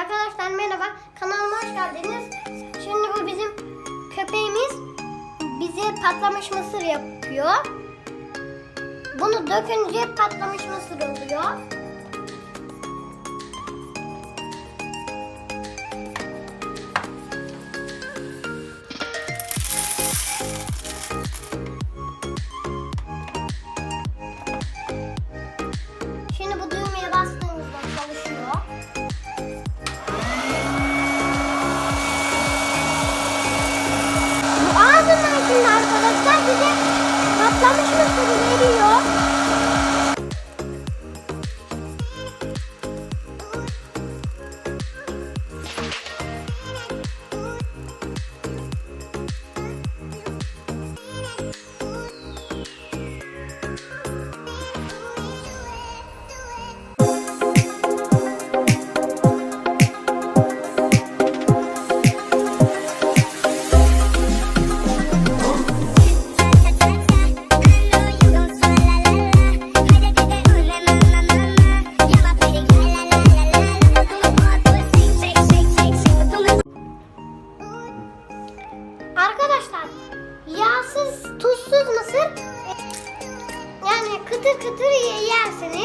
Arkadaşlar merhaba. Kanalıma hoş geldiniz. Şimdi bu bizim köpeğimiz bize patlamış mısır yapıyor. Bunu dökünce patlamış mısır oluyor. Patlamış mısırı veriyor. Arkadaşlar yağsız tuzsuz mısır yani kıtır kıtır yersiniz.